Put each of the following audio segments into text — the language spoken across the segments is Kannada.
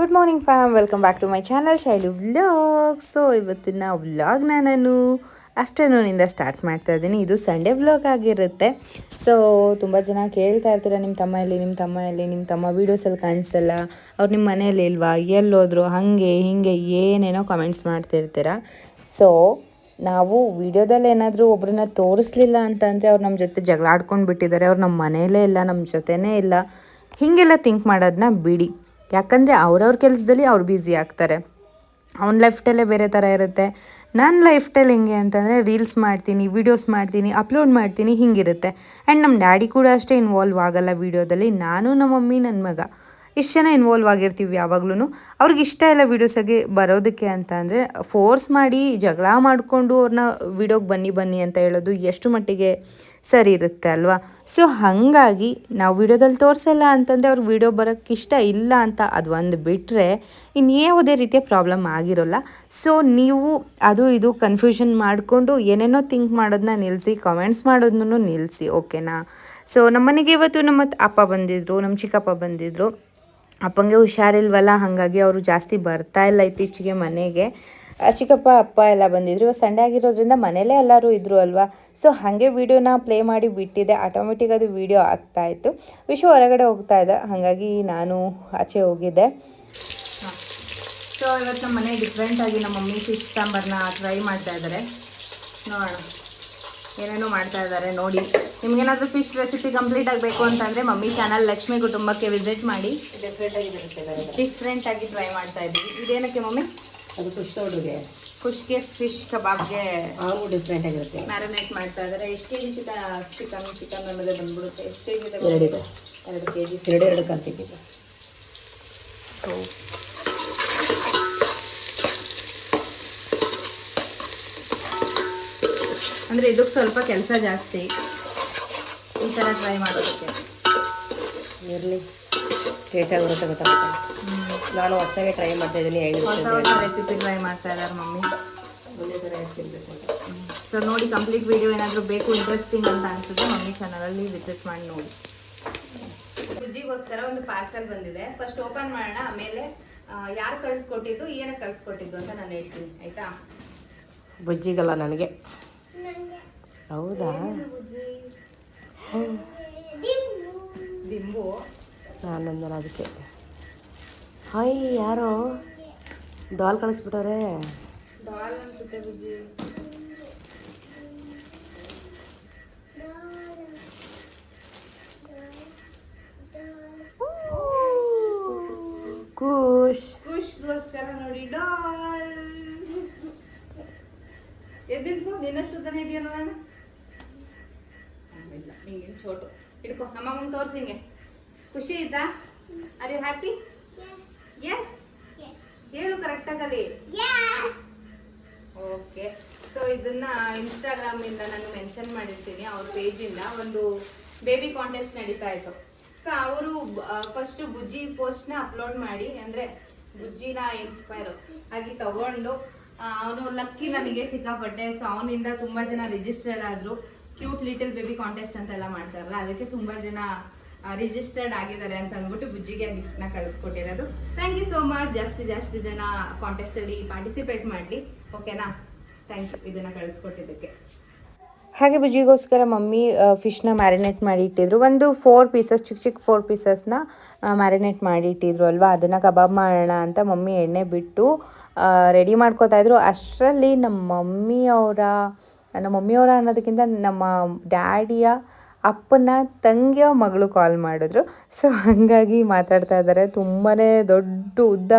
Good morning fam welcome back to my channel Shailu vlog so ಇವತ್ತಿನ ವ್ಲಾಗ್ನ ನಾನು ಆಫ್ಟರ್ನೂನಿಂದ ಸ್ಟಾರ್ಟ್ ಮಾಡ್ತಾ ಇದ್ದೀನಿ. ಇದು ಸಂಡೇ ವ್ಲಾಗ್ ಆಗಿರುತ್ತೆ. ಸೊ ತುಂಬ ಜನ ಕೇಳ್ತಾ ಇರ್ತೀರ ನಿಮ್ಮ ತಮ್ಮ ಎಲ್ಲಿ? ನಿಮ್ಮ ತಮ್ಮ ಎಲ್ಲಿ? ನಿಮ್ಮ ತಮ್ಮ ವೀಡಿಯೋಸಲ್ಲಿ ಕಾಣಿಸಲ್ಲ. ಅವ್ರು ನಿಮ್ಮ ಮನೆಯಲ್ಲಿ ಇಲ್ವಾ? ಎಲ್ಲೋದ್ರು ಹಾಗೆ, ಹೀಗೆ ಏನೇನೋ ಕಮೆಂಟ್ಸ್ ಮಾಡ್ತಿರ್ತೀರ? ಸೊ ನಾವು ವಿಡಿಯೋದಲ್ಲಿ ಏನಾದರೂ ಒಬ್ಬರನ್ನ ತೋರಿಸ್ಲಿಲ್ಲ ಅಂತಂದರೆ ಅವ್ರು ನಮ್ಮ ಜೊತೆ ಜಗಳ ಆಡ್ಕೊಂಡು ಬಿಟ್ಟಿದ್ದಾರೆ. ಅವ್ರು ನಮ್ಮ ಮನೆಯಲ್ಲೇ ಇಲ್ಲ ನಮ್ಮ ಜೊತೆನೇ ಇಲ್ಲ. ಹೀಗೆಲ್ಲ ಥಿಂಕ್ ಮಾಡೋದನ್ನ ಬಿಡಿ. ಯಾಕಂದರೆ ಅವ್ರವ್ರ ಕೆಲಸದಲ್ಲಿ ಅವ್ರು ಬ್ಯುಸಿ ಆಗ್ತಾರೆ. ಅವ್ನ ಲೈಫ್ ಸ್ಟೈಲೇ ಬೇರೆ ಥರ ಇರುತ್ತೆ. ನನ್ನ ಲೈಫ್ ಸ್ಟೈಲ್ ಹೆಂಗೆ ಅಂತಂದರೆ ರೀಲ್ಸ್ ಮಾಡ್ತೀನಿ ವೀಡಿಯೋಸ್ ಮಾಡ್ತೀನಿ ಅಪ್ಲೋಡ್ ಮಾಡ್ತೀನಿ, ಹಿಂಗಿರುತ್ತೆ. ಆ್ಯಂಡ್ ನಮ್ಮ ಡ್ಯಾಡಿ ಕೂಡ ಅಷ್ಟೇ ಇನ್ವಾಲ್ವ್ ಆಗಲ್ಲ ವೀಡಿಯೋದಲ್ಲಿ ನಾನು, ನಮ್ಮ ಮಮ್ಮಿ ನನ್ನ ಮಗ. ಇಷ್ಟು ಜನ ಇನ್ವಾಲ್ವ್ ಆಗಿರ್ತೀವಿ ಯಾವಾಗ್ಲೂ ಅವ್ರಿಗೆ ಇಷ್ಟ ಇಲ್ಲ ವೀಡಿಯೋಸಾಗಿ ಬರೋದಕ್ಕೆ ಅಂತ ಅಂದರೆ ಫೋರ್ಸ್ ಮಾಡಿ ಜಗಳ ಮಾಡಿಕೊಂಡು ಅವ್ರನ್ನ ವೀಡಿಯೋಗೆ ಬನ್ನಿ ಬನ್ನಿ ಅಂತ ಹೇಳೋದು ಎಷ್ಟು ಮಟ್ಟಿಗೆ ಸರಿ ಇರುತ್ತೆ ಅಲ್ವಾ? ಸೊ ಹಾಗಾಗಿ ನಾವು ವಿಡಿಯೋದಲ್ಲಿ ತೋರಿಸಲ್ಲ ಅಂತಂದರೆ ಅವ್ರಿಗೆ ವಿಡಿಯೋ ಬರೋಕ್ಕೆ ಇಷ್ಟ ಇಲ್ಲ ಅಂತ ಅದು ಒಂದು ಬಿಟ್ಟರೆ ಇನ್ನು ಯಾವುದೇ ರೀತಿಯ ಪ್ರಾಬ್ಲಮ್ ಆಗಿರೋಲ್ಲ. ಸೊ ನೀವು ಅದು ಇದು ಕನ್ಫ್ಯೂಷನ್ ಮಾಡಿಕೊಂಡು ಏನೇನೋ ಥಿಂಕ್ ಮಾಡೋದನ್ನ ನಿಲ್ಲಿಸಿ ಕಮೆಂಟ್ಸ್ ಮಾಡೋದನ್ನು ನಿಲ್ಲಿಸಿ ಓಕೆನಾ ಸೊ ನಮ್ಮನೆಗೆ ಇವತ್ತು ನಮ್ಮ ಅಪ್ಪ ಬಂದಿದ್ದರು ನಮ್ಮ ಚಿಕ್ಕಪ್ಪ ಬಂದಿದ್ದರು ಅಪ್ಪಂಗೆ ಹುಷಾರಿಲ್ವಲ್ಲ, ಹಾಗಾಗಿ ಅವರು ಜಾಸ್ತಿ ಬರ್ತಾ ಇಲ್ಲ ಇತ್ತೀಚೆಗೆ ಮನೆಗೆ. ಚಿಕ್ಕಪ್ಪ ಅಪ್ಪ ಎಲ್ಲ ಬಂದಿದ್ರು. ಇವಾಗ ಸಂಡೇ ಆಗಿರೋದ್ರಿಂದ ಮನೇಲೇ ಎಲ್ಲರೂ ಇದ್ರು ಅಲ್ವಾ? ಸೊ ಹಾಗೆ ವೀಡಿಯೋನ ಪ್ಲೇ ಮಾಡಿ ಬಿಟ್ಟಿದೆ. ಆಟೋಮೆಟಿಕ್ ಅದು ವೀಡಿಯೋ ಆಗ್ತಾ ಇತ್ತು. ವಿಶ್ವ ಹೊರಗಡೆ ಹೋಗ್ತಾ ಇದ್ದ. ಹಾಗಾಗಿ ನಾನು ಆಚೆ ಹೋಗಿದ್ದೆ. ಸೊ ಇವತ್ತು ನಮ್ಮ ಮನೆ ಡಿಫ್ರೆಂಟಾಗಿ ನಮ್ಮ ಮಮ್ಮಿ ಫಿಶ್ ಸಾಂಬಾರನ್ನ ಟ್ರೈ ಮಾಡ್ತಾ ಇದ್ದಾರೆ ನೋಡೋಣ. ಏನೇನೋ ಮಾಡ್ತಾ ಇದ್ದಾರೆ ನೋಡಿ. ನಿಮ್ಗೇನಾದರೂ ಫಿಶ್ ರೆಸಿಪಿ ಕಂಪ್ಲೀಟ್ ಆಗಬೇಕು ಅಂತಂದರೆ ಮಮ್ಮಿ ಚಾನಲ್ ಲಕ್ಷ್ಮಿ ಕುಟುಂಬಕ್ಕೆ ವಿಸಿಟ್ ಮಾಡಿ. ಡಿಫ್ರೆಂಟ್ ಆಗಿ ಟ್ರೈ ಮಾಡ್ತಾ ಇದ್ದೀವಿ. ಇದೇನಕ್ಕೆ ಮಮ್ಮಿ? ಅದು ಫಿಶ್ ಅವ್ರಿಗೆ ಖುಷ್ಗೆ ಫಿಶ್ ಕಬಾಬ್ಗೆ ಅವನು ಡಿಫ್ರೆಂಟ್ ಆಗಿರುತ್ತೆ. ಮ್ಯಾರಿನೇಟ್ ಮಾಡ್ತಾ ಇದ್ದಾರೆ ಎಷ್ಟು K G chicken chicken chicken ಅನ್ನೋದೇ ಬಂದ್ಬಿಡುತ್ತೆ. ಎಷ್ಟು ಕೆ ಜಿ ಎರಡಿದೆ. ಎರಡು ಕೆ ಜಿ ಎರಡು ಎರಡು ಕಲ್ತಿದ್ದೆ ಅಂದರೆ ಇದಕ್ಕೆ ಸ್ವಲ್ಪ ಕೆಲಸ ಜಾಸ್ತಿ. ಈ ಥರ ಟ್ರೈ ಮಾಡೋದಕ್ಕೆ. ಇರಲಿ. ಟೇಸ್ಟಾಗಿ ಬರುತ್ತೆ ಗೊತ್ತಾಗುತ್ತೆ ನಾನು ಹೊಸದಾಗೆ ಟ್ರೈ ಮಾಡ್ತಾ ಇದ್ದೀನಿ ಹೇಗಿರುತ್ತೆ ರೆಸಿಪಿ ಟ್ರೈ ಮಾಡ್ತಾ ಇದ್ದಾರೆ ಮಮ್ಮಿ. ಒಂದೇ ಥರ ಹೇಗೆ ತಿನ್ಬೇಕು ಸೊ ನೋಡಿ ಕಂಪ್ಲೀಟ್ ವಿಡಿಯೋ ಏನಾದರೂ ಬೇಕು ಇಂಟ್ರೆಸ್ಟಿಂಗ್ ಅಂತ ಅನ್ಸಿದ್ರೆ ಮಮ್ಮಿ ಚಾನಲಲ್ಲಿ ವಿಸಿಟ್ ಮಾಡಿ ನೋಡಿ. ಬುಜ್ಜಿಗೋಸ್ಕರ ಒಂದು ಪಾರ್ಸಲ್ ಬಂದಿದೆ. ಫಸ್ಟ್ ಓಪನ್ ಮಾಡೋಣ ಆಮೇಲೆ ಯಾರು ಕಳಿಸ್ಕೊಟ್ಟಿದ್ದು ಏನಕ್ಕೆ ಕಳಿಸ್ಕೊಟ್ಟಿದ್ದು ಅಂತ ನಾನು ಹೇಳ್ತೀನಿ ಆಯಿತಾ? ಬುಜ್ಜಿಗಲ್ಲ ನನಗೆ. ಹೌದಾ? ದಿಂಬು. ನಾನಂದನ ಅದಕ್ಕೆ. ಹಾಯ್ ಯಾರೋ? ಡಾಲ್ ಕಳಿಸ್ಬಿಟ್ಟವ್ರೆ. ಡಾಲ್ ಅನ್ಸುತ್ತೆ ಬುಜ್ಜಿ ಖುಷ್. ಖುಷ್ಗೋಸ್ಕರ ನೋಡಿ ಡಾಲ್. ಎದ್ದಿದ್ದು ನಿನ್ನಷ್ಟು ಉದ್ದನೇ ಇದೆಯಾ ನೋಡೋಣ ಇಲ್ಲ ಹಿಂಗೆ ಚೋಟು ಹಿಡ್ಕೊ ಅಮ್ಮಂಗೆ ತೋರಿಸಿ ಹಿಂಗೆ. ಖುಷಿ ಇದ್ದಾ? ಆರ್ ಯು ಹ್ಯಾಪಿ ಎಸ್ ಹೇಳು ಕರೆಕ್ಟಾಗಲಿ. ಓಕೆ ಸೊ ಇದನ್ನ ಇನ್ಸ್ಟಾಗ್ರಾಮ್ ಇಂದ ನಾನು ಮೆನ್ಷನ್ ಮಾಡಿರ್ತೀನಿ, ಅವ್ರ ಪೇಜಿಂದ ಒಂದು ಬೇಬಿ ಕಾಂಟೆಸ್ಟ್ ನಡೀತಾ ಇತ್ತು. ಸೊ ಅವರು ಫಸ್ಟ್ ಬುಜ್ಜಿ ಪೋಸ್ಟ್ನ ಅಪ್ಲೋಡ್ ಮಾಡಿ, ಅಂದ್ರೆ ಬುಜ್ಜಿನ ಇನ್ಸ್ಪೈರ್ ಆಗಿ ತಗೊಂಡು ಅವನು ಲಕ್ಕಿ ನನಗೆ ಸಿಕ್ಕಾಪಟ್ಟೆ. ಸೊ ಅವನಿಂದ ತುಂಬಾ ಜನ ರಿಜಿಸ್ಟರ್ಡ್ ಆದ್ರು. ಕ್ಯೂಟ್ ಲಿಟಲ್ ಬೇಬಿ ಕಾಂಟೆಸ್ಟ್ ಅಂತೆಲ್ಲ ಮಾಡ್ತಾರಲ್ಲ, ಅದಕ್ಕೆ ತುಂಬಾ ಜನ ರಿಜಿಸ್ಟರ್ಡ್ ಆಗಿದ್ದಾರೆ ಅಂತ ಅಂದ್ಬಿಟ್ಟು ಬುಜ್ಜಿಗೆ ಗಿಫ್ಟ್ನ ಕಳಿಸ್ಕೊಟ್ಟಿರೋದು. ಥ್ಯಾಂಕ್ ಯು ಸೋ ಮಚ್ ಜಾಸ್ತಿ ಜಾಸ್ತಿ ಜನ ಕಾಂಟೆಸ್ಟ್ ಅಲ್ಲಿ ಪಾರ್ಟಿಸಿಪೇಟ್ ಮಾಡಲಿ. ಓಕೆನಾ ಥ್ಯಾಂಕ್ ಯು ಇದನ್ನ ಕಳಿಸ್ಕೊಟ್ಟಿದ್ದಕ್ಕೆ. ಹಾಗೆ ಬುಜ್ಜಿಗೋಸ್ಕರ ಮಮ್ಮಿ ಫಿಶ್ನ ಮ್ಯಾರಿನೇಟ್ ಮಾಡಿ ಇಟ್ಟಿದ್ರು. ಒಂದು ಫೋರ್ ಪೀಸಸ್ ಚಿಕ್ಕ ಚಿಕ್ಕ ಫೋರ್ ಪೀಸಸ್ನ ಮ್ಯಾರಿನೇಟ್ ಮಾಡಿ ಇಟ್ಟಿದ್ರು ಅಲ್ವಾ? ಅದನ್ನು ಕಬಾಬ್ ಮಾಡೋಣ ಅಂತ ಮಮ್ಮಿ ಎಣ್ಣೆ ಬಿಟ್ಟು ರೆಡಿ ಮಾಡ್ಕೋತಾ ಇದ್ರು. ಅಷ್ಟರಲ್ಲಿ ನಮ್ಮ ಮಮ್ಮಿಯವರ ನಮ್ಮ ಮಮ್ಮಿಯವರ ಅನ್ನೋದಕ್ಕಿಂತ ನಮ್ಮ ಡ್ಯಾಡಿಯ ಅಪ್ಪನ ತಂಗಿಯ ಮಗಳು ಕಾಲ್ ಮಾಡಿದ್ರು. ಸೊ ಹಾಗಾಗಿ ಮಾತಾಡ್ತಾ ಇದ್ದಾರೆ ತುಂಬಾ ದೊಡ್ಡ ಉದ್ದ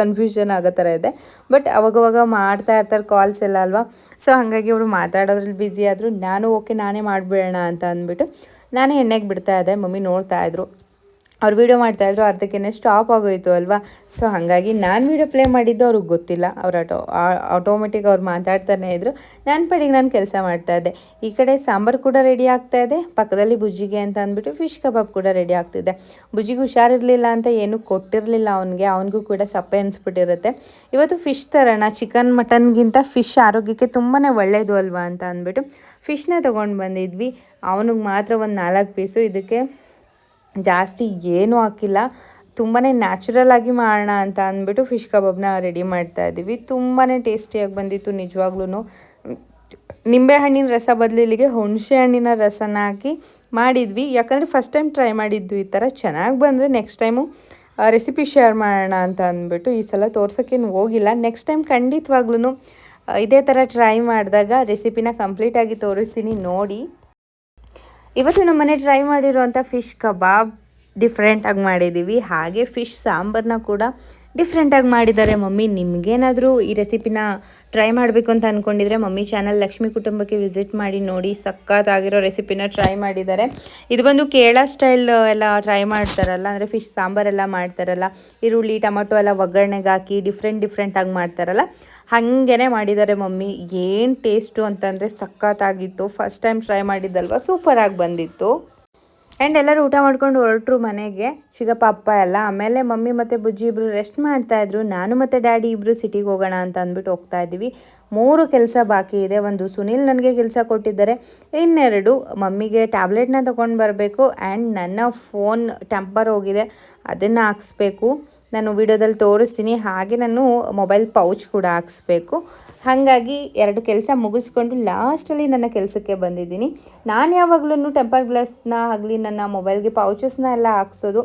ಕನ್ಫ್ಯೂಷನ್ ಆಗೋ ಥರ ಇದೆ. ಬಟ್ ಅವಾಗವಾಗ ಮಾಡ್ತಾ ಇರ್ತಾರೆ ಕಾಲ್ಸ್ ಎಲ್ಲ ಅಲ್ವಾ? ಸೊ ಹಾಗಾಗಿ ಅವರು ಮಾತಾಡೋದ್ರಲ್ಲಿ ಬ್ಯುಸಿ ಆದರು. ನಾನು ಓಕೆ ನಾನೇ ಮಾಡಿಬಿಡೋಣ ಅಂತ ಅಂದ್ಬಿಟ್ಟು, ನಾನೇ ಎಣ್ಣೆಗೆ ಬಿಡ್ತಾ ಇದ್ದೆ. ಮಮ್ಮಿ ನೋಡ್ತಾ ಇದ್ರು. ಅವ್ರು ವೀಡಿಯೋ ಮಾಡ್ತಾಯಿದ್ರು ಅರ್ಧಕ್ಕೇನೆ ಸ್ಟಾಪ್ ಆಗೋಯ್ತು ಅಲ್ವಾ? ಸೊ ಹಾಗಾಗಿ ನಾನು ವೀಡಿಯೋ ಪ್ಲೇ ಮಾಡಿದ್ದು ಅವ್ರಿಗೆ ಗೊತ್ತಿಲ್ಲ. ಅವ್ರು ಆಟೋ ಆಟೋಮೆಟಿಕ್ ಅವ್ರು ಮಾತಾಡ್ತಾನೆ ಇದ್ರು. ನನ್ನ ಪಡಿಗೆ ನಾನು ಕೆಲಸ ಮಾಡ್ತಾ ಇದ್ದೆ. ಈ ಕಡೆ ಸಾಂಬಾರು ಕೂಡ ರೆಡಿ ಆಗ್ತಾ ಇದೆ. ಪಕ್ಕದಲ್ಲಿ ಬುಜ್ಜಿಗೆ ಅಂತ ಅಂದ್ಬಿಟ್ಟು ಫಿಶ್ ಕಬಾಬ್ ಕೂಡ ರೆಡಿ ಆಗ್ತಿದೆ. ಬುಜ್ಜಿಗೆ ಹುಷಾರಿರಲಿಲ್ಲ ಅಂತ ಏನೂ ಕೊಟ್ಟಿರಲಿಲ್ಲ ಅವನಿಗೆ. ಅವನಿಗೂ ಕೂಡ ಸಪ್ಪೆ ಅನಿಸ್ಬಿಟ್ಟಿರುತ್ತೆ. ಇವತ್ತು ಫಿಶ್ ತರೋಣ. ಚಿಕನ್ ಮಟನ್ಗಿಂತ ಫಿಶ್ ಆರೋಗ್ಯಕ್ಕೆ ತುಂಬಾ ಒಳ್ಳೆಯದು ಅಲ್ವಾ ಅಂತ ಅಂದ್ಬಿಟ್ಟು ಫಿಶ್ನ ತೊಗೊಂಡು ಬಂದಿದ್ವಿ. ಅವನಿಗೆ ಮಾತ್ರ ಒಂದು ನಾಲ್ಕು ಪೀಸು ಇದಕ್ಕೆ ಜಾಸ್ತಿ ಏನೂ ಹಾಕಿಲ್ಲ. ತುಂಬಾ ನ್ಯಾಚುರಲ್ ಆಗಿ ಮಾಡೋಣ ಅಂತ ಅಂದ್ಬಿಟ್ಟು ಫಿಶ್ ಕಬಾಬ್ನ ರೆಡಿ ಮಾಡ್ತಾ ಇದ್ದೀವಿ. ತುಂಬಾ ಟೇಸ್ಟಿಯಾಗಿ ಬಂದಿತ್ತು ನಿಜವಾಗ್ಲೂ ನಿಂಬೆಹಣ್ಣಿನ ರಸ ಬದಲಿಗೆ ಹುಣಸೆ ಹಣ್ಣಿನ ರಸನ ಹಾಕಿ ಮಾಡಿದ್ವಿ. ಯಾಕಂದರೆ ಫಸ್ಟ್ ಟೈಮ್ ಟ್ರೈ ಮಾಡಿದ್ದು ಈ ಥರ. ಚೆನ್ನಾಗಿ ಬಂದರೆ ನೆಕ್ಸ್ಟ್ ಟೈಮು ರೆಸಿಪಿ ಶೇರ್ ಮಾಡೋಣ ಅಂತ ಅಂದ್ಬಿಟ್ಟು ಈ ಸಲ ತೋರ್ಸೋಕ್ಕೇನು ಹೋಗಿಲ್ಲ. ನೆಕ್ಸ್ಟ್ ಟೈಮ್ ಖಂಡಿತವಾಗ್ಲೂ ಇದೇ ಥರ ಟ್ರೈ ಮಾಡಿದಾಗ ರೆಸಿಪಿನ ಕಂಪ್ಲೀಟಾಗಿ ತೋರಿಸ್ತೀನಿ ನೋಡಿ. ಇವತ್ತು ನಮ್ಮ ಮನೆ ಟ್ರೈ ಮಾಡಿರುವಂಥ ಫಿಶ್ ಕಬಾಬ್ ಡಿಫ್ರೆಂಟಾಗಿ ಮಾಡಿದ್ದೀವಿ ಹಾಗೆ ಫಿಶ್ ಸಾಂಬಾರನ್ನ ಕೂಡ ಡಿಫ್ರೆಂಟಾಗಿ ಮಾಡಿದ್ದಾರೆ. ಮಮ್ಮಿ, ನಿಮಗೇನಾದರೂ ಈ ರೆಸಿಪಿನ ಟ್ರೈ ಮಾಡಬೇಕು ಅಂತ ಅಂದ್ಕೊಂಡಿದ್ರೆ ಮಮ್ಮಿ ಚಾನಲ್ ಲಕ್ಷ್ಮಿ ಕುಟುಂಬಕ್ಕೆ ವಿಸಿಟ್ ಮಾಡಿ ನೋಡಿ, ಸಖತ್ತಾಗಿರೋ ರೆಸಿಪಿನ ಟ್ರೈ ಮಾಡಿದ್ದಾರೆ. ಇದು ಬಂದು ಕೇರಳ ಸ್ಟೈಲ್ ಎಲ್ಲ ಟ್ರೈ ಮಾಡ್ತಾರಲ್ಲ, ಅಂದರೆ ಫಿಶ್ ಸಾಂಬಾರೆಲ್ಲ ಮಾಡ್ತಾರಲ್ಲ, ಈರುಳ್ಳಿ, ಟೊಮಟೊ ಎಲ್ಲ ಒಗ್ಗರಣೆಗೆ ಹಾಕಿ ಡಿಫ್ರೆಂಟ್ ಡಿಫ್ರೆಂಟಾಗಿ ಮಾಡ್ತಾರಲ್ಲ ಹಾಗೇ ಮಾಡಿದ್ದಾರೆ ಮಮ್ಮಿ. ಏನು ಟೇಸ್ಟು ಅಂತಂದರೆ ಸಖತ್ತಾಗಿತ್ತು. ಫಸ್ಟ್ ಟೈಮ್ ಟ್ರೈ ಮಾಡಿದ್ದಲ್ವ? ಸೂಪರಾಗಿ ಬಂದಿತ್ತು. ಆ್ಯಂಡ್ ಎಲ್ಲರೂ ಊಟ ಮಾಡ್ಕೊಂಡು ಹೊರಟ್ರು ಮನೆಗೆ. ಶಿಗಪ್ಪ, ಅಪ್ಪ ಎಲ್ಲ. ಆಮೇಲೆ ಮಮ್ಮಿ ಮತ್ತು ಬುಜ್ಜಿ ಇಬ್ಬರು ರೆಸ್ಟ್ ಮಾಡ್ತಾಯಿದ್ರು ನಾನು ಮತ್ತು ಡ್ಯಾಡಿ ಇಬ್ಬರು ಸಿಟಿಗೆ ಹೋಗೋಣ ಅಂತ ಅಂದ್ಬಿಟ್ಟು ಹೋಗ್ತಾ ಇದ್ದೀವಿ ಮೂರು ಕೆಲಸ ಬಾಕಿ ಇದೆ. ಒಂದು ಸುನಿಲ್ ನನಗೆ ಕೆಲಸ ಕೊಟ್ಟಿದ್ದಾರೆ. ಇನ್ನೆರಡು ಮಮ್ಮಿಗೆ ಟ್ಯಾಬ್ಲೆಟ್ನ ತೊಗೊಂಡು ಬರಬೇಕು. ಆ್ಯಂಡ್ ನನ್ನ ಫೋನ್ ಟೆಂಪರ್ ಹೋಗಿದೆ. ಅದನ್ನು ಹಾಕ್ಸ್ಬೇಕು. ನಾನು ವಿಡಿಯೋದಲ್ಲಿ ತೋರಿಸ್ತೀನಿ. ಹಾಗೆ ನಾನು ಮೊಬೈಲ್ ಪೌಚ್ ಕೂಡ ಹಾಕ್ಸ್ಬೇಕು. ಹಾಗಾಗಿ ಎರಡು ಕೆಲಸ ಮುಗಿಸ್ಕೊಂಡು ಲಾಸ್ಟಲ್ಲಿ ನನ್ನ ಕೆಲಸಕ್ಕೆ ಬಂದಿದ್ದೀನಿ. ನಾನು ಯಾವಾಗಲೂ ಟೆಂಪರ್ ಗ್ಲಾಸ್ನ ಆಗಲಿ, ನನ್ನ ಮೊಬೈಲ್ಗೆ ಪೌಚಸ್ನ ಎಲ್ಲ ಹಾಕ್ಸೋದು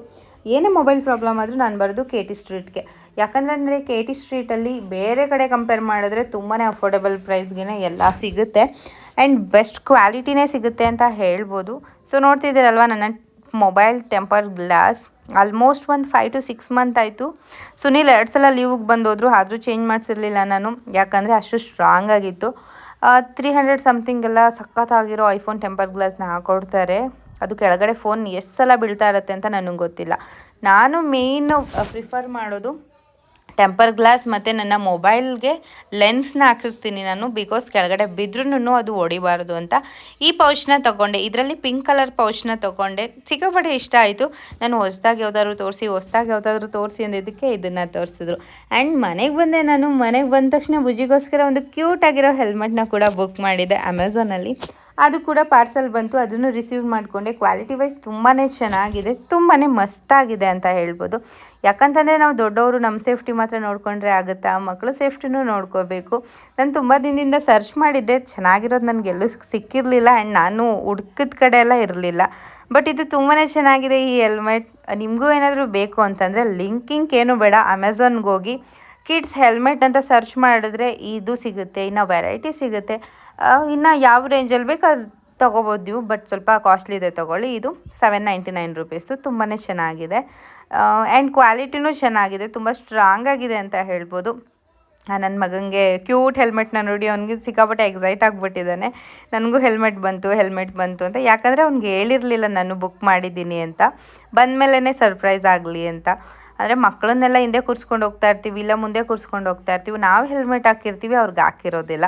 ಏನೇ ಮೊಬೈಲ್ ಪ್ರಾಬ್ಲಮ್ ಆದರೂ ನಾನು ಬರೋದು ಕೆ ಟಿ ಸ್ಟ್ರೀಟ್ಗೆ ಯಾಕಂದರೆ ಅಂದರೆ ಕೆ ಟಿ ಸ್ಟ್ರೀಟಲ್ಲಿ ಬೇರೆ ಕಡೆ ಕಂಪೇರ್ ಮಾಡಿದ್ರೆ ತುಂಬಾ ಅಫೋರ್ಡೆಬಲ್ ಪ್ರೈಸ್ಗೆ ಎಲ್ಲ ಸಿಗುತ್ತೆ. ಆ್ಯಂಡ್ ಬೆಸ್ಟ್ ಕ್ವಾಲಿಟಿನೇ ಸಿಗುತ್ತೆ ಅಂತ ಹೇಳ್ಬೋದು. ಸೊ ನೋಡ್ತಿದ್ದೀರಲ್ವ ನನ್ನ ಮೊಬೈಲ್ ಟೆಂಪರ್ ಗ್ಲಾಸ್ ಆಲ್ಮೋಸ್ಟ್ ಒಂದು ಫೈವ್ ಟು ಸಿಕ್ಸ್ ಮಂತ್ ಆಯಿತು. ಸುನಿಲ್ ಎರಡು ಸಲ ಲೀವಿಗೆ ಬಂದೋದ್ರು, ಆದರೂ ಚೇಂಜ್ ಮಾಡಿಸಿರ್ಲಿಲ್ಲ ನಾನು. ಯಾಕಂದರೆ ಅಷ್ಟು ಸ್ಟ್ರಾಂಗ್ ಆಗಿತ್ತು. ತ್ರೀ ಹಂಡ್ರೆಡ್ ಸಮಥಿಂಗ್ ಎಲ್ಲ ಸಖತ್ತಾಗಿರೋ ಐಫೋನ್ ಟೆಂಪರ್ ಗ್ಲಾಸ್ನ ಹಾಕೊಡ್ತಾರೆ. ಅದು ಕೆಳಗಡೆ ಫೋನ್ ಎಷ್ಟು ಸಲ ಬೀಳ್ತಾ ಇರುತ್ತೆ ಅಂತ ನನಗೆ ಗೊತ್ತಿಲ್ಲ. ನಾನು ಮೇಯ್ನು ಪ್ರಿಫರ್ ಮಾಡೋದು ಟೆಂಪರ್ ಗ್ಲಾಸ್ ಮತ್ತು ನನ್ನ ಮೊಬೈಲ್ಗೆ ಲೆನ್ಸ್ನ ಹಾಕಿರ್ತೀನಿ ನಾನು ಬಿಕಾಸ್ ಕೆಳಗಡೆ ಬಿದ್ರೂ ಅದು ಹೊಡಿಬಾರ್ದು ಅಂತ. ಈ ಪೌಚ್ನ ತೊಗೊಂಡೆ. ಇದರಲ್ಲಿ ಪಿಂಕ್ ಕಲರ್ ಪೌಚ್ನ ತೊಗೊಂಡೆ. ಸಿಕ್ಕಾಪಟ್ಟೆ ಇಷ್ಟ ಆಯಿತು. ನಾನು ಹೊಸ್ದಾಗಿ ಯಾವ್ದಾದ್ರು ತೋರಿಸಿ, ಹೊಸ್ದಾಗಿ ಯಾವುದಾದ್ರೂ ತೋರಿಸಿ ಅಂದಿದ್ದಕ್ಕೆ ಇದನ್ನು ತೋರಿಸಿದ್ರು. ಆ್ಯಂಡ್ ಮನೆಗೆ ಬಂದೆ ನಾನು. ಮನೆಗೆ ಬಂದ ತಕ್ಷಣ ಭುಜಿಗೋಸ್ಕರ ಒಂದು ಕ್ಯೂಟ್ ಆಗಿರೋ ಹೆಲ್ಮೆಟ್ನ ಕೂಡ ಬುಕ್ ಮಾಡಿದೆ ಅಮೆಝಾನಲ್ಲಿ ಅದು ಕೂಡ ಪಾರ್ಸಲ್ ಬಂತು. ಅದನ್ನು ರಿಸೀವ್ ಮಾಡಿಕೊಂಡೆ. ಕ್ವಾಲಿಟಿ ವೈಸ್ ತುಂಬಾ ಚೆನ್ನಾಗಿದೆ. ತುಂಬಾ ಮಸ್ತಾಗಿದೆ ಅಂತ ಹೇಳ್ಬೋದು. ಯಾಕಂತಂದರೆ ನಾವು ದೊಡ್ಡವರು ನಮ್ಮ ಸೇಫ್ಟಿ ಮಾತ್ರ ನೋಡಿಕೊಂಡ್ರೆ ಆಗುತ್ತಾ? ಮಕ್ಕಳು ಸೇಫ್ಟಿನೂ ನೋಡ್ಕೋಬೇಕು. ನಾನು ತುಂಬ ದಿನದಿಂದ ಸರ್ಚ್ ಮಾಡಿದ್ದೆ. ಚೆನ್ನಾಗಿರೋದು ನನಗೆ ಎಲ್ಲೂ ಸಿಕ್ಕಿರಲಿಲ್ಲ. ಆ್ಯಂಡ್ ನಾನು ಹುಡ್ಕಿದ ಕಡೆ ಎಲ್ಲ ಇರಲಿಲ್ಲ. ಬಟ್ ಇದು ತುಂಬಾ ಚೆನ್ನಾಗಿದೆ ಈ ಹೆಲ್ಮೆಟ್ ನಿಮಗೂ ಏನಾದರೂ ಬೇಕು ಅಂತಂದರೆ ಲಿಂಕಿಂಗ್ ಏನು ಬೇಡ. ಅಮೆಝಾನ್ಗೆ ಹೋಗಿ ಕಿಡ್ಸ್ ಹೆಲ್ಮೆಟ್ ಅಂತ ಸರ್ಚ್ ಮಾಡಿದ್ರೆ ಇದು ಸಿಗುತ್ತೆ. ಇನ್ನು ವೆರೈಟಿ ಸಿಗುತ್ತೆ. ಇನ್ನು ಯಾವ ರೇಂಜಲ್ಲಿ ಬೇಕು ಅದು ತೊಗೋಬೋದು ನೀವು ಬಟ್ ಸ್ವಲ್ಪ ಕಾಸ್ಟ್ಲಿ ಇದೆ ತೊಗೊಳ್ಳಿ. ಇದು ಸೆವೆನ್ ನೈಂಟಿ ನೈನ್ ರುಪೀಸ್ದು ತುಂಬಾ ಚೆನ್ನಾಗಿದೆ. ಆ್ಯಂಡ್ ಕ್ವಾಲಿಟಿನೂ ಚೆನ್ನಾಗಿದೆ, ತುಂಬ ಸ್ಟ್ರಾಂಗ್ ಆಗಿದೆ ಅಂತ ಹೇಳ್ಬೋದು. ನನ್ನ ಮಗನಿಗೆ ಕ್ಯೂಟ್ ಹೆಲ್ಮೆಟ್ನ ನೋಡಿ ಅವ್ನಿಗೆ ಸಿಕ್ಕಾಪಟ್ಟೆ ಎಕ್ಸೈಟ್ ಆಗಿಬಿಟ್ಟಿದ್ದಾನೆ. ನನಗೂ ಹೆಲ್ಮೆಟ್ ಬಂತು ಹೆಲ್ಮೆಟ್ ಬಂತು ಅಂತ. ಯಾಕಂದರೆ ಅವ್ನಿಗೆ ಹೇಳಿರಲಿಲ್ಲ, ನಾನು ಬುಕ್ ಮಾಡಿದ್ದೀನಿ ಅಂತ. ಬಂದಮೇಲೆ ಸರ್ಪ್ರೈಸ್ ಆಗಲಿ ಅಂತ. ಅಂದರೆ ಮಕ್ಕಳನ್ನೆಲ್ಲ ಹಿಂದೆ ಕೂರಿಸ್ಕೊಂಡು ಹೋಗ್ತಾ ಇರ್ತೀವಿ, ಇಲ್ಲ ಮುಂದೆ ಕೂರಿಸ್ಕೊಂಡು ಹೋಗ್ತಾ ಇರ್ತೀವಿ. ನಾವು ಹೆಲ್ಮೆಟ್ ಹಾಕಿರ್ತೀವಿ, ಅವ್ರಿಗೆ ಹಾಕಿರೋದಿಲ್ಲ.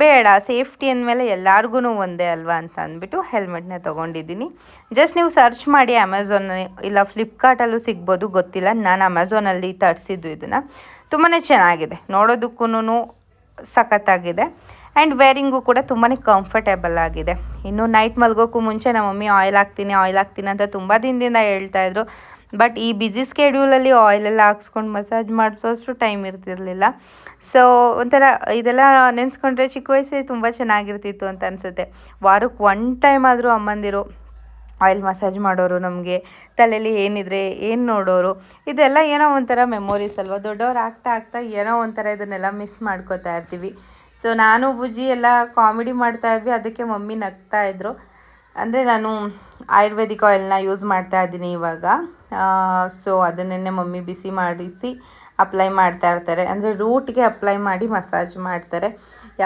ಬೇಡ ಸೇಫ್ಟಿ ಅಂದಮೇಲೆ ಎಲ್ಲರಿಗೂ ಒಂದೇ ಅಲ್ವಾ ಅಂತ ಅಂದ್ಬಿಟ್ಟು ಹೆಲ್ಮೆಟ್ನ ತೊಗೊಂಡಿದ್ದೀನಿ. ಜಸ್ಟ್ ನೀವು ಸರ್ಚ್ ಮಾಡಿ ಅಮೆಝಾನ್ ಇಲ್ಲ ಫ್ಲಿಪ್ಕಾರ್ಟಲ್ಲೂ ಸಿಗ್ಬೋದು, ಗೊತ್ತಿಲ್ಲ. ನಾನು ಅಮೆಝಾನಲ್ಲಿ ತರಿಸಿದ್ದು ಇದನ್ನು. ತುಂಬಾ ಚೆನ್ನಾಗಿದೆ. ನೋಡೋದಕ್ಕೂ ಸಖತ್ತಾಗಿದೆ. ಆ್ಯಂಡ್ ವೇರಿಂಗು ಕೂಡ ತುಂಬಾ ಕಂಫರ್ಟೇಬಲ್ ಆಗಿದೆ. ಇನ್ನು ನೈಟ್ ಮಲ್ಗೋಕ್ಕೂ ಮುಂಚೆ ನಮ್ಮ ಮಮ್ಮಿ ಆಯಿಲ್ ಹಾಕ್ತೀನಿ ಆಯಿಲ್ ಹಾಕ್ತೀನಿ ಅಂತ ತುಂಬ ದಿನದಿಂದ ಹೇಳ್ತಾಯಿದ್ರು ಬಟ್ ಈ ಬ್ಯುಸಿ ಸ್ಕೆಡ್ಯೂಲಲ್ಲಿ ಆಯಿಲೆಲ್ಲ ಹಾಕ್ಸ್ಕೊಂಡು ಮಸಾಜ್ ಮಾಡಿಸೋಷ್ಟು ಟೈಮ್ ಇರ್ತಿರಲಿಲ್ಲ. ಸೊ ಒಂಥರ ಇದೆಲ್ಲ ನೆನೆಸ್ಕೊಂಡ್ರೆ ಚಿಕ್ಕ ವಯಸ್ಸೇ ತುಂಬ ಚೆನ್ನಾಗಿರ್ತಿತ್ತು ಅಂತ ಅನಿಸುತ್ತೆ. ವಾರಕ್ಕೆ ಒನ್ ಟೈಮ್ ಆದರೂ ಅಮ್ಮಂದಿರು ಆಯಿಲ್ ಮಸಾಜ್ ಮಾಡೋರು ನಮಗೆ. ತಲೆಯಲ್ಲಿ ಏನಿದ್ರೆ ಏನು ನೋಡೋರು. ಇದೆಲ್ಲ ಏನೋ ಒಂಥರ ಮೆಮೊರೀಸ್ ಅಲ್ವಾ? ದೊಡ್ಡವ್ರು ಆಗ್ತಾ ಆಗ್ತಾ ಏನೋ ಒಂಥರ ಇದನ್ನೆಲ್ಲ ಮಿಸ್ ಮಾಡ್ಕೋತಾ ಇರ್ತೀವಿ. ಸೊ ನಾನು ಬುಜ್ಜಿ ಎಲ್ಲ ಕಾಮಿಡಿ ಮಾಡ್ತಾ ಇದ್ವಿ, ಅದಕ್ಕೆ ಮಮ್ಮಿ ನಗ್ತಾ ಇದ್ರು. ಅಂದರೆ ನಾನು ಆಯುರ್ವೇದಿಕ್ ಆಯಿಲ್ನ ಯೂಸ್ ಮಾಡ್ತಾ ಇದ್ದೀನಿ ಇವಾಗ. ಸೊ ಅದನ್ನೇ ಮಮ್ಮಿ ಬಿಸಿ ಮಾಡಿಸಿ ಅಪ್ಲೈ ಮಾಡ್ತಾ ಇರ್ತಾರೆ. ಅಂದರೆ ರೂಟ್ಗೆ ಅಪ್ಲೈ ಮಾಡಿ ಮಸಾಜ್ ಮಾಡ್ತಾರೆ.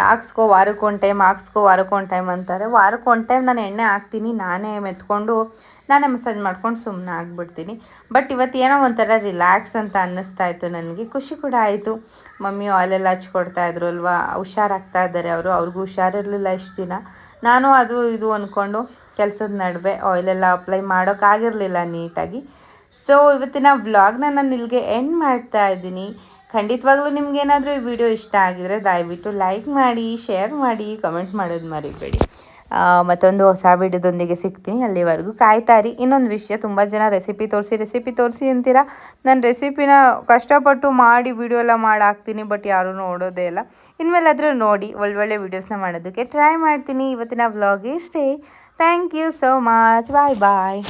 ಹಾಕ್ಸ್ಕೋ ವಾರಕ್ಕೆ ಒಂದು ಟೈಮ್ ಹಾಕ್ಸ್ಕೋ ವಾರಕ್ಕೆ ಒಂದು ಟೈಮ್ ಅಂತಾರೆ. ವಾರಕ್ಕೆ ಒಂದು ಟೈಮ್ ನಾನು ಎಣ್ಣೆ ಹಾಕ್ತೀನಿ, ನಾನೇ ಮೆತ್ಕೊಂಡು ನಾನೇ ಮಸಾಜ್ ಮಾಡ್ಕೊಂಡು ಸುಮ್ಮನೆ ಆಗಿಬಿಡ್ತೀನಿ. ಬಟ್ ಇವತ್ತು ಏನೋ ಒಂಥರ ರಿಲ್ಯಾಕ್ಸ್ ಅಂತ ಅನ್ನಿಸ್ತಾ ಇತ್ತು ನನಗೆ. ಖುಷಿ ಕೂಡ ಆಯಿತು. ಮಮ್ಮಿ ಆಯಿಲೆಲ್ಲ ಹಚ್ಕೊಡ್ತಾ ಇದ್ರು ಅಲ್ವಾ? ಹುಷಾರಾಗ್ತಾ ಇದ್ದಾರೆ ಅವರು. ಅವ್ರಿಗೂ ಹುಷಾರಿರಲಿಲ್ಲ ಇಷ್ಟು ದಿನ. ನಾನು ಅದು ಇದು ಅಂದ್ಕೊಂಡು ಕೆಲಸದ ನಡುವೆ ಆಯಿಲೆಲ್ಲ ಅಪ್ಲೈ ಮಾಡೋಕ್ಕಾಗಿರಲಿಲ್ಲ ನೀಟಾಗಿ ಸೊ ಇವತ್ತಿನ ವ್ಲಾಗ್ನ ನಾನು ಇಲ್ಲಿಗೆ ಎಂಡ್ ಮಾಡ್ತಾ ಇದ್ದೀನಿ. ಖಂಡಿತವಾಗ್ಲೂ ನಿಮ್ಗೇನಾದರೂ ಈ ವಿಡಿಯೋ ಇಷ್ಟ ಆಗಿದ್ರೆ ದಯವಿಟ್ಟು ಲೈಕ್ ಮಾಡಿ ಶೇರ್ ಮಾಡಿ ಕಮೆಂಟ್ ಮಾಡೋದು ಮರಿಬೇಡಿ. ಮತ್ತೊಂದು ಹೊಸ ವಿಡಿಯೋದೊಂದಿಗೆ ಸಿಗ್ತೀನಿ. ಅಲ್ಲಿವರೆಗೂ ಕಾಯ್ತಾರಿ ಇನ್ನೊಂದು ವಿಷಯ, ತುಂಬ ಜನ ರೆಸಿಪಿ ತೋರಿಸಿ ರೆಸಿಪಿ ತೋರಿಸಿ ಅಂತೀರಾ? ನಾನು ರೆಸಿಪಿನ ಕಷ್ಟಪಟ್ಟು ಮಾಡಿ ವಿಡಿಯೋ ಎಲ್ಲ ಮಾಡಿ ಹಾಕ್ತೀನಿ ಬಟ್ ಯಾರೂ ನೋಡೋದೇ ಇಲ್ಲ. ಇನ್ಮೇಲಾದರೂ ನೋಡಿ, ಒಳ್ಳೊಳ್ಳೆ ವಿಡಿಯೋಸ್ನ ಮಾಡೋದಕ್ಕೆ ಟ್ರೈ ಮಾಡ್ತೀನಿ. ಇವತ್ತಿನ ವ್ಲಾಗ್ ಇಷ್ಟೇ. Thank you so much bye bye